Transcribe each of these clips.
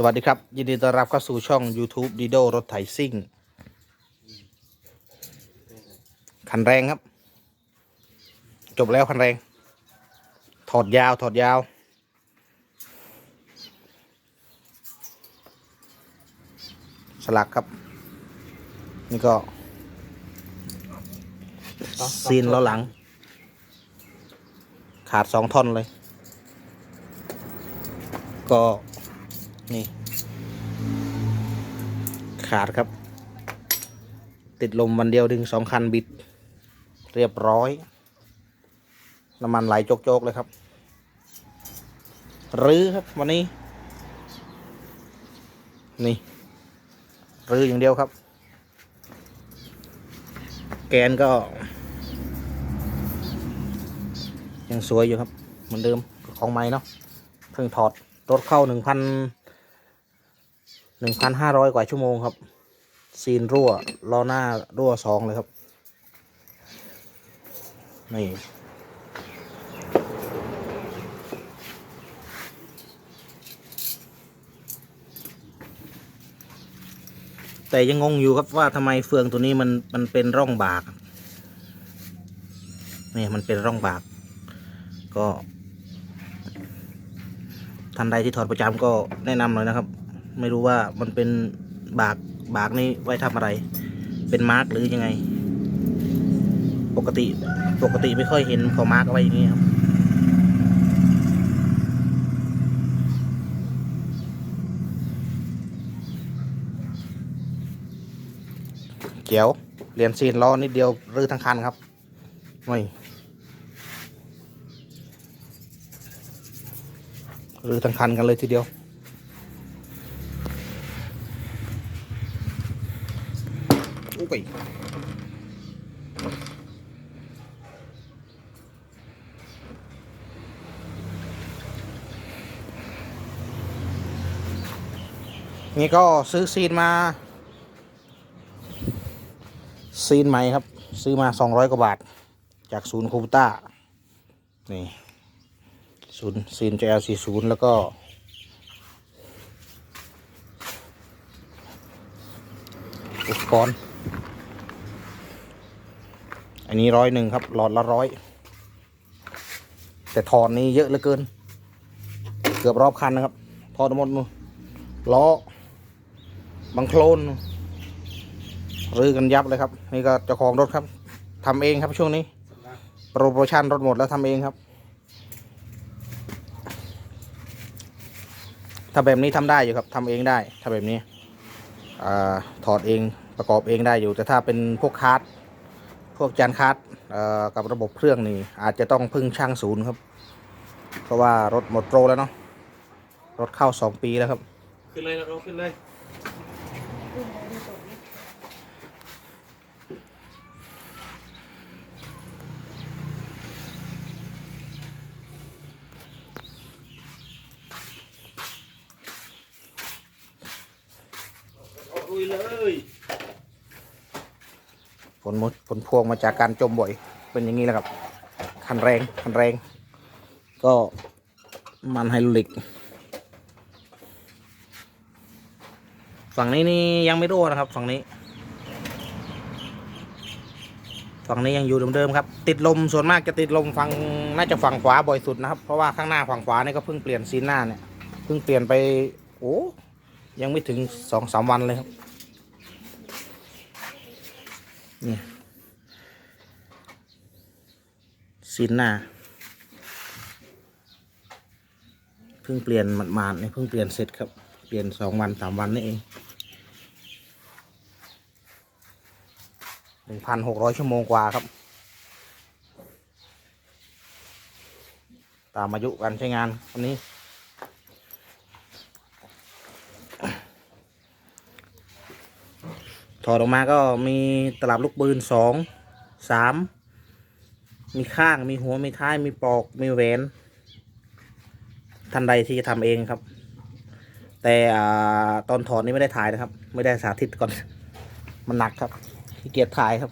สวัสดีครับ ยินดีต้อนรับเข้าสู่ช่อง YouTube Dido รถไถซิ่ง คันแรงครับ จบแล้วคันแรง ถอดยาว ถอดยาว สลักครับ นี่ก็ ซีนล้อหลัง ขาดสองท่อนเลย ก็ นี่ ขาดครับ ติดลมวันเดียวดึงสองคันบิด เรียบร้อย น้ำมันไหลโจกๆเลยครับรื้อครับวันนี้ นี่รื้ออย่างเดียวครับ แกนก็ ยังสวยอยู่ครับ เหมือนเดิมของใหม่เนาะเพิ่งถอดรถเข้าหนึ่งพัน หนึ่งพันห้าร้อยกว่าชั่วโมงครับ ซีนรั่วล้อหน้ารั่วสองเลยครับ นี่แต่ยังงงอยู่ครับว่าทำไมเฟืองตัวนี้มันมันเป็นร่องบากนี่มันเป็นร่องบาก ก็ท่านใดที่ถอดประจำก็แนะนำหน่อยนะครับ ไม่รู้ว่ามันเป็นบากบากนี่ไว้ทำอะไร เป็นมาร์กหรือยังไง ปกติปกติไม่ค่อยเห็นเขามาร์กอาไว้อย่างนี้ครับเกียวเหรียญซีนล้อนิดเดียวรื้อทั้งคันครับไม่รื้อทั้งคันกันเลยทีเดียว อุ้ยนี่ก็ซื้อซีนมา ซีนใหม่ครับ ซื้อมาสองร้อยกว่าบาท จากศูนย์คูปต้า นี่ศูนย์ซีน JL40 แล้วก็อุปกรณ์ อันนี้ร้อยหนึ่งครับหลอดละร้อยแต่ถอดนี้เยอะเหลือเกิน เกือบรอบคันนะครับ ถอดหมดล้อบังโคลนรื้อกันยับเลยครับ นี่ก็เจ้าของรถครับทำเองครับช่วงนี้ โปรโมชั่นรถหมดแล้วทำเองครับ ถ้าแบบนี้ทำได้อยู่ครับทำเองได้ ถ้าแบบนี้อถอดเองประกอบเองได้อยู่ แต่ถ้าเป็นพวกคาร์ด พวกจานคาร์ดกับระบบเครื่องนี่อาจจะต้องพึ่งช่างศูนย์ครับ เพราะว่ารถหมดโปรแล้วเนาะรถเข้าสองปีแล้วครับ ขึ้นเลยเราขึ้นเลยอาลุยเลย ลมดผลพวงมาจากการจมบ่อย เป็นอย่างนี้แหละครับ คันแรงคันแรง ก็มันไฮดรอลิก ฝั่งนี้นี่ยังไม่รั่วนะครับ ฝั่งนี้ ฝั่งนี้ยังอยู่เดิมๆครับ ติดลมส่วนมากจะติดลมฝั่งน่าจะฝั่งขวาบ่อยสุดนะครับ เพราะว่าข้างหน้าฝั่งขวานี่ก็เพิ่งเปลี่ยนซีนหน้าเนี่ย เพิ่งเปลี่ยนไป โอ้ ยังไม่ถึงสองสามวันเลยครับ นี่ยซีนหน้าเพิ่งเปลี่ยนหมาดๆเนี่ยเพิ่งเปลี่ยนเสร็จครับ เปลี่ยนสองวันสามวันนี่เองหนึ่งพันหกร้อยชั่วโมงกว่าครับ ตามอายุการใช้งานวันนี้ ถอดออกมาก็มีตลับลูกปืนสองสามมีข้างมีหัวมีท้ายมีปลอกมีแหวนท่านใดที่จะทำเองครับ แต่อตอนถอดนี่ไม่ได้ถ่ายนะครับ ไม่ได้สาธิตก่อนมันหนักครับขี้เกียจถ่ายครับ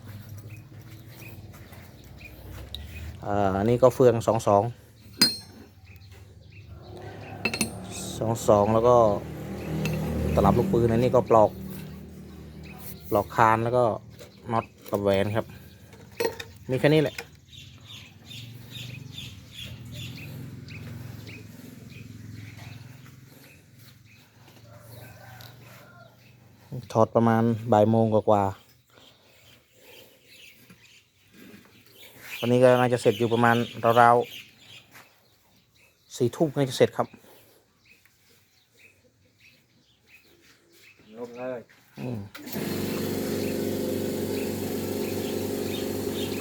อ่าอันนี้ก็เฟืองสองสองสองสองแล้วก็ตลับลูกปืนอันนี้ก็ปลอก ปลอกคานแล้วก็น็อตกับแหวนครับ มีแค่นี้แหละ ถอดประมาณบ่ายโมงกว่าๆวันนี้ก็น่าจะเสร็จอยู่ประมาณราวๆสี่ทุ่มน่าจะเสร็จครับลงเลย อืม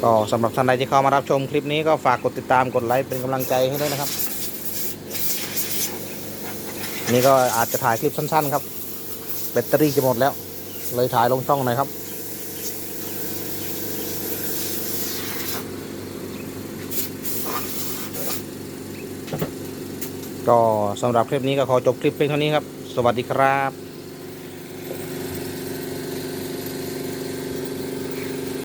ก็สำหรับท่านใดที่เข้ามารับชมคลิปนี้ก็ฝากกดติดตามกดไลค์เป็นกำลังใจให้ด้วยนะครับ นี่ก็อาจจะถ่ายคลิปสั้น ๆ ครับ แบตเตอรี่จะหมดแล้ว เลยถ่ายลงช่องหน่อยครับก็สำหรับคลิปนี้ก็ขอจบคลิปเพียงเท่านี้ครับ สวัสดีครับ